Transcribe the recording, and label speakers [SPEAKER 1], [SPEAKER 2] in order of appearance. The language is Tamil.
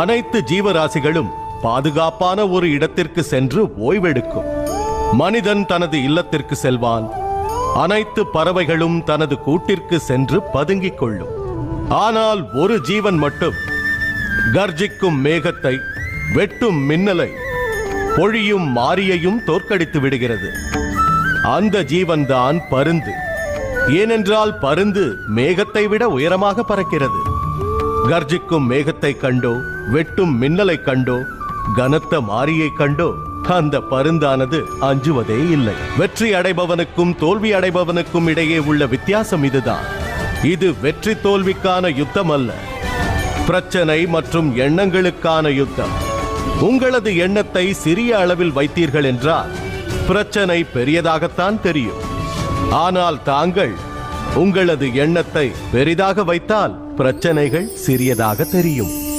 [SPEAKER 1] அனைத்து ஜீவராசிகளும் பாதுகாப்பான ஒரு இடத்திற்கு சென்று ஓய்வெடுக்கும். மனிதன் தனது இல்லத்திற்கு செல்வான். அனைத்து பறவைகளும் தனது கூட்டிற்கு சென்று பதுங்கிக் கொள்ளும். ஆனால் ஒரு ஜீவன் மட்டும். கர்ஜிக்கும் மேகத்தை வெட்டும் மின்னலை பொழியும் மாரியையும் தோற்கடித்து விடுகிறது. அந்த ஜீவன்தான் பருந்து. ஏனென்றால் பருந்து மேகத்தை விட உயரமாக பறக்கிறது. கர்ஜிக்கும் மேகத்தை கண்டோ வெட்டும் மின்னலை கண்டோ கனத்த மாரியை கண்டோ அந்த பருந்தானது அஞ்சுவதே இல்லை. வெற்றி அடைபவனுக்கும் தோல்வி அடைபவனுக்கும் இடையே உள்ள வித்தியாசம் இதுதான். இது வெற்றி தோல்விக்கான யுத்தம் அல்ல பிரச்சனை மற்றும் எண்ணங்களுக்கான யுத்தம். உங்களது எண்ணத்தை சிறிய அளவில் வைத்தீர்கள் என்றால் பிரச்சனை பெரியதாகத்தான் தெரியும். ஆனால் தாங்கள் உங்களது எண்ணத்தை பெரிதாக வைத்தால் பிரச்சனைகள் சிறியதாக தெரியும்.